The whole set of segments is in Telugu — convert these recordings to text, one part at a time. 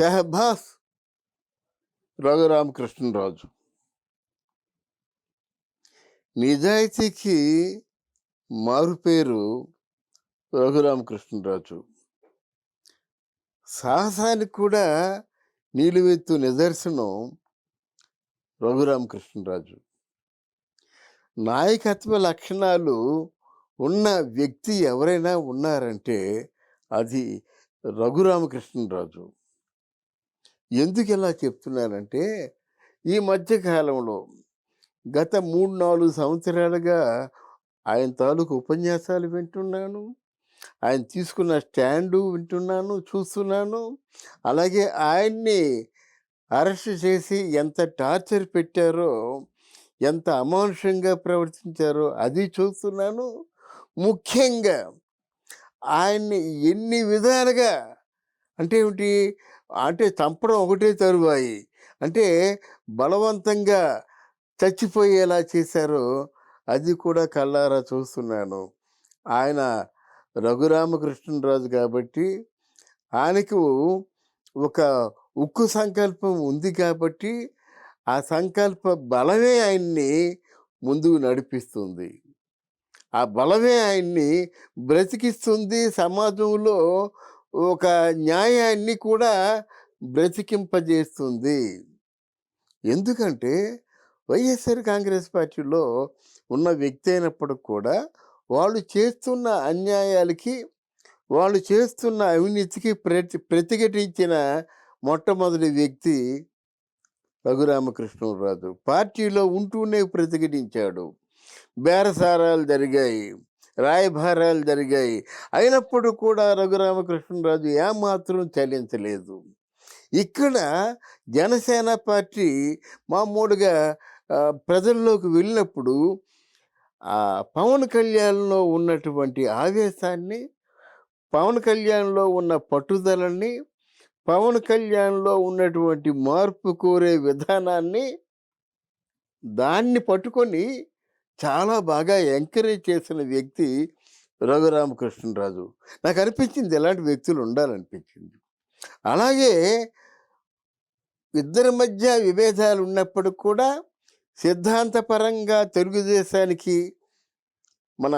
షహబాస్ రఘురామకృష్ణరాజు. నిజాయితీకి మారుపేరు రఘురామకృష్ణరాజు. సాహసానికి కూడా నీలువెత్తు నిదర్శనం రఘురామకృష్ణరాజు. నాయకత్వ లక్షణాలు ఉన్న వ్యక్తి ఎవరైనా ఉన్నారంటే అది రఘురామకృష్ణరాజు. ఎందుకు ఇలా చెప్తున్నారంటే ఈ మధ్యకాలంలో గత మూడు నాలుగు సంవత్సరాలుగా ఆయన తాలూకు ఉపన్యాసాలు వింటున్నాను. ఆయన తీసుకున్న స్టాండు వింటున్నాను చూస్తున్నాను. అలాగే ఆయన్ని అరెస్ట్ చేసి ఎంత టార్చర్ పెట్టారో ఎంత అమానుషంగా ప్రవర్తించారో అది చూస్తున్నాను. ముఖ్యంగా ఆయన్ని ఎన్ని విధాలుగా అంటే ఏమిటి? అంటే చంపడం ఒకటే తరువాయి. అంటే బలవంతంగా చచ్చిపోయేలా చేశారో అది కూడా కళ్ళారా చూస్తున్నాను. ఆయన రఘురామకృష్ణరాజు కాబట్టి ఆయనకు ఒక ఉక్కు సంకల్పం ఉంది కాబట్టి ఆ సంకల్ప బలమే ఆయన్ని ముందుకు నడిపిస్తుంది. ఆ బలమే ఆయన్ని బ్రతికిస్తుంది సమాజంలో ఒక న్యాయాన్ని కూడా బ్రతికింపజేస్తుంది. ఎందుకంటే వైఎస్ఆర్ కాంగ్రెస్ పార్టీలో ఉన్న వ్యక్తి అయినప్పటికి కూడా వాళ్ళు చేస్తున్న అన్యాయాలకి వాళ్ళు చేస్తున్న అవినీతికి ప్రతి ప్రతిఘటించిన మొట్టమొదటి వ్యక్తి రఘురామకృష్ణరాజు. పార్టీలో ఉంటూనే ప్రతిఘటించాడు. బేరసారాలు జరిగాయి. రాయభారాలు జరిగాయి. అయినప్పుడు కూడా రఘురామకృష్ణరాజు ఏమాత్రం చలించలేదు. ఇక్కడ జనసేన పార్టీ మామూలుగా ప్రజల్లోకి వెళ్ళినప్పుడు ఆ పవన్ కళ్యాణ్లో ఉన్నటువంటి ఆవేశాన్ని పవన్ కళ్యాణ్లో ఉన్న పట్టుదలని పవన్ కళ్యాణ్లో ఉన్నటువంటి మార్పు కోరే విధానాన్ని దాన్ని పట్టుకొని చాలా బాగా ఎంకరేజ్ చేసిన వ్యక్తి రఘురామకృష్ణరాజు. నాకు అనిపించింది ఎలాంటి వ్యక్తులు ఉండాలనిపించింది. అలాగే ఇద్దరి మధ్య విభేదాలు ఉన్నప్పుడు కూడా సిద్ధాంతపరంగా తెలుగుదేశానికి మన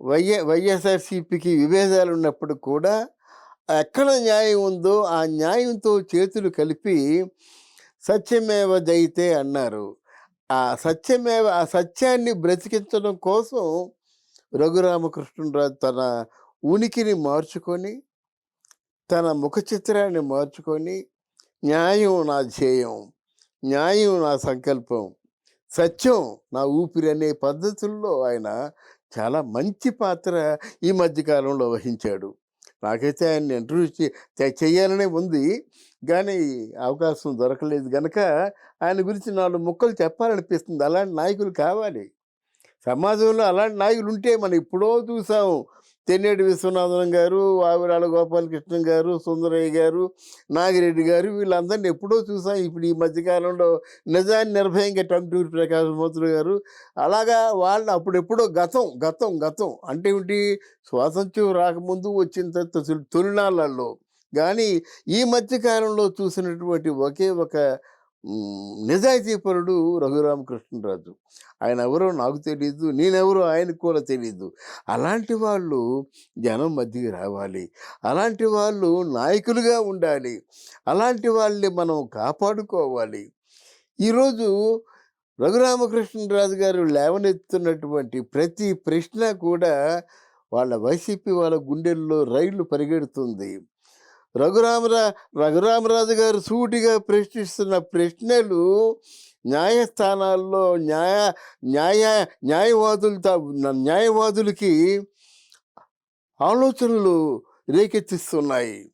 వైఎ వైఎస్ఆర్సీపీకి విభేదాలు ఉన్నప్పుడు కూడా ఎక్కడ న్యాయం ఉందో ఆ న్యాయంతో చేతులు కలిపి సత్యమేవ జయితే అన్నారు ఆ సత్యమేవ ఆ సత్యాన్ని బ్రతికించడం కోసం రఘురామకృష్ణరాజు తన ఉనికిని మార్చుకొని తన ముఖ చిత్రాన్ని మార్చుకొని న్యాయం నా ధ్యేయం న్యాయం నా సంకల్పం సత్యం నా ఊపిరి అనే పద్ధతుల్లో ఆయన చాలా మంచి పాత్ర ఈ మధ్యకాలంలో వహించాడు. నాకైతే ఆయన ఇంటర్వ్యూ చే- చేయాలనే ఉంది. కానీ అవకాశం దొరకలేదు కనుక ఆయన గురించి నాలుగు ముక్కలు చెప్పాలనిపిస్తుంది. అలాంటి నాయకులు కావాలి. సమాజంలో అలాంటి నాయకులు ఉంటే మనం ఇప్పుడో చూసాము తెన్నేటి విశ్వనాథన్ గారు ఆవిరాల గోపాలకృష్ణ గారు సుందరయ్య గారు నాగిరెడ్డి గారు వీళ్ళందరినీ ఎప్పుడో చూసాం. ఇప్పుడు ఈ మధ్యకాలంలో నిజాన్ని నిర్భయంగా టంటూరి ప్రకాశ్ మోతులు గారు. అలాగా వాళ్ళు అప్పుడెప్పుడో గతం గతం గతం అంటే ఏమిటి? స్వాతంత్ర్యం రాకముందు వచ్చిన తర్వాత తొలినాళ్ళల్లో. కానీ ఈ మధ్యకాలంలో చూసినటువంటి ఒకే ఒక నిజాయితీపరుడు రఘురామకృష్ణరాజు. ఆయన ఎవరో నాకు తెలియదు నేనెవరో ఆయనకు కూడా తెలియదు అలాంటి వాళ్ళు జనం మధ్యకి రావాలి. అలాంటి వాళ్ళు నాయకులుగా ఉండాలి. అలాంటి వాళ్ళని మనం కాపాడుకోవాలి. ఈరోజు రఘురామకృష్ణరాజు గారు లేవనెత్తున్నటువంటి ప్రతి ప్రశ్న కూడా వాళ్ళ వైసీపీ వాళ్ళ గుండెల్లో రైళ్ళు పరిగెడుతుంది. రఘురామరా రఘురామరాజు గారు సూటిగా ప్రశ్నిస్తున్న ప్రశ్నలు న్యాయస్థానాల్లో న్యాయ న్యాయ న్యాయవాదులు న్యాయవాదులకి ఆలోచనలు రేకెత్తిస్తున్నాయి.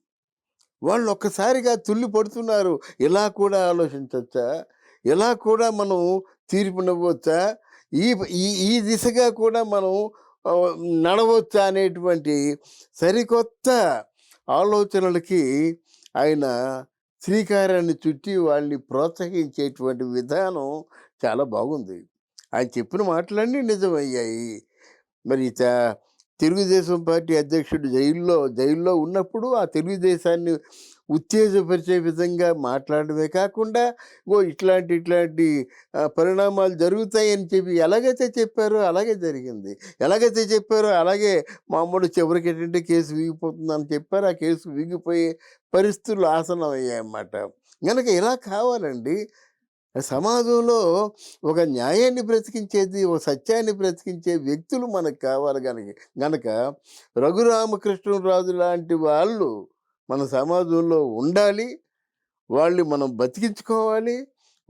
వాళ్ళు ఒక్కసారిగా తుల్లి పడుతున్నారు. ఇలా కూడా ఆలోచించవచ్చా ఇలా కూడా మనం తీర్పునివ్వచ్చా? ఈ ఈ ఈ దిశగా కూడా మనం నడవచ్చా అనేటువంటి సరికొత్త ఆలోచనలకి ఆయన శ్రీకారాన్ని చుట్టి వాళ్ళని ప్రోత్సహించేటువంటి విధానం చాలా బాగుంది. ఆయన చెప్పిన మాటలన్నీ నిజమయ్యాయి. మరి త- తెలుగుదేశం పార్టీ అధ్యక్షుడు జైల్లో జైల్లో ఉన్నప్పుడు ఆ తెలుగుదేశాన్ని ఉత్తేజపరిచే విధంగా మాట్లాడడమే కాకుండా ఓ ఇట్లాంటి ఇట్లాంటి పరిణామాలు జరుగుతాయని చెప్పి ఎలాగైతే చెప్పారో అలాగే జరిగింది. ఎలాగైతే చెప్పారో అలాగే మామూలు చివరికి ఏంటంటే కేసు వీగిపోతుందని చెప్పారు. ఆ కేసు వీగిపోయే పరిస్థితులు ఆసనం అయ్యాయన్నమాట. కనుక ఇలా కావాలండి సమాజంలో ఒక న్యాయాన్ని బ్రతికించేది ఒక సత్యాన్ని బ్రతికించే వ్యక్తులు మనకు కావాలి కనుక గనక రఘురామకృష్ణరాజు లాంటి వాళ్ళు మన సమాజంలో ఉండాలి. వాళ్ళని మనం బతికించుకోవాలి.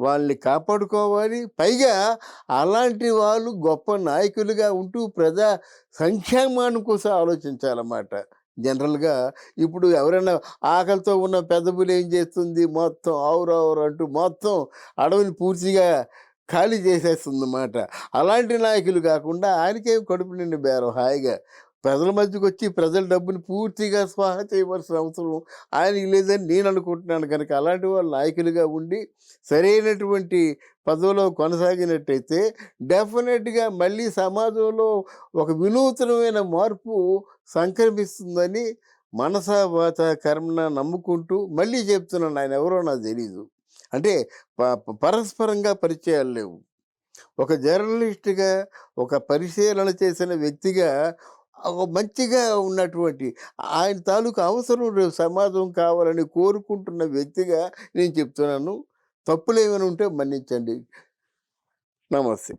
వాళ్ళని కాపాడుకోవాలి. పైగా అలాంటి వాళ్ళు గొప్ప నాయకులుగా ఉంటూ ప్రజా సంక్షేమాన్ని కోసం ఆలోచించాలన్నమాట. జనరల్గా ఇప్పుడు ఎవరైనా ఆకలితో ఉన్న పెద్దపులు ఏం చేస్తుంది? మొత్తం ఆవురావురు అంటూ మొత్తం అడవిని పూర్తిగా ఖాళీ చేసేస్తుంది అన్నమాట అలాంటి నాయకులు కాకుండా ఆయనకేం కడుపు నిండి బేరం హాయిగా. ప్రజల మధ్యకి వచ్చి ప్రజల డబ్బుని పూర్తిగా స్వాహ చేయవలసిన అవసరం ఆయనకి లేదని నేను అనుకుంటున్నాను కనుక అలాంటి వాళ్ళు నాయకులుగా ఉండి సరైనటువంటి పదవిలో కొనసాగినట్టయితే డెఫినెట్గా మళ్ళీ సమాజంలో ఒక వినూతనమైన మార్పు సంక్రమిస్తుందని మనసా వాత కర్మన నమ్ముకుంటూ మళ్ళీ చెప్తున్నాను ఆయన ఎవరో నాకు తెలీదు. అంటే ప- పరస్పరంగా పరిచయాలు లేవు. ఒక జర్నలిస్ట్గా ఒక పరిశీలన చేసిన వ్యక్తిగా మంచిగా ఉన్నటువంటి ఆయన తాలూకు అవసరం రేపు సమాజం కావాలని కోరుకుంటున్న వ్యక్తిగా నేను చెప్తున్నాను. తప్పులు ఏమైనా ఉంటే మన్నించండి. నమస్తే.